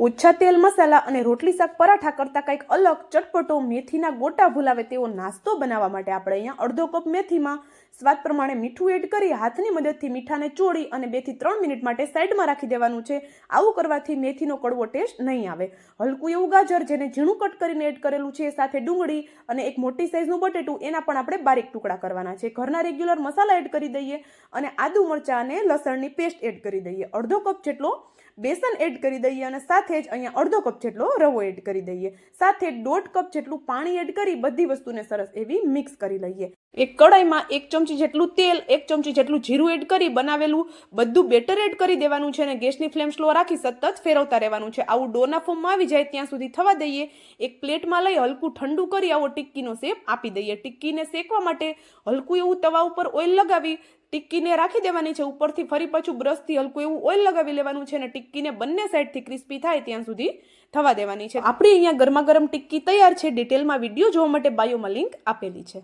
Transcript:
ઓછા તેલ મસાલા અને રોટલી શાક પરાઠા કરતાં કંઈક અલગ ચટપટો મેથીના ગોટા ભૂલાવે તેવો નાસ્તો બનાવવા માટે આપણે અહીંયા અડધો કપ મેથીમાં સ્વાદ પ્રમાણે મીઠું એડ કરી હાથની મદદથી મીઠાને ચોળી અને બેથી ત્રણ મિનિટ માટે સાઈડમાં રાખી દેવાનું છે. આવું કરવાથી મેથીનો કડવો ટેસ્ટ નહીં આવે. હલકું એવું ગાજર જેને ઝીણું કટ કરીને એડ કરેલું છે સાથે ડુંગળી અને એક મોટી સાઇઝનું બટેટું એના પણ આપણે બારીક ટુકડા કરવાના છે. ઘરના રેગ્યુલર મસાલા એડ કરી દઈએ અને આદુ મરચાં અને લસણની પેસ્ટ એડ કરી દઈએ. અડધો કપ જેટલો બેસન એડ કરી દઈએ અને સાથે જ અહીંયા અડધો કપ જેટલો રવો એડ કરી દઈએ. સાથે દોઢ કપ જેટલું પાણી એડ કરી બધી વસ્તુને સરસ એવી મિક્સ કરી લઈએ. એક કડાઈમાં એક ચમચી જેટલું તેલ, એક ચમચી જેટલું જીરું એડ કરી બનાવેલું બધું બેટર એડ કરી દેવાનું છે અને ગેસની ફ્લેમ સ્લો રાખી સતત ફેરવતા રહેવાનું છે. આવું ડોના ફોર્મમાં આવી જાય ત્યાં સુધી થવા દઈએ. એક પ્લેટમાં લઈ હલકું ઠંડુ કરી આવો ટિક્કીનો શેપ આપી દઈએ. ટિક્કીને શેકવા માટે હલકું એવું તવા ઉપર ઓઇલ લગાવી ટિક્કીને રાખી દેવાની છે. ઉપરથી ફરી પાછું બ્રશથી હલકું એવું ઓઇલ લગાવી લેવાનું છે અને ટિક્કીને બંને સાઈડથી ક્રિસ્પી થાય ત્યાં સુધી થવા દેવાની છે. આપણી અહીંયા ગરમા ગરમ ટિક્કી તૈયાર છે. ડિટેલમાં વીડિયો જોવા માટે બાયોમાં લિંક આપેલી છે.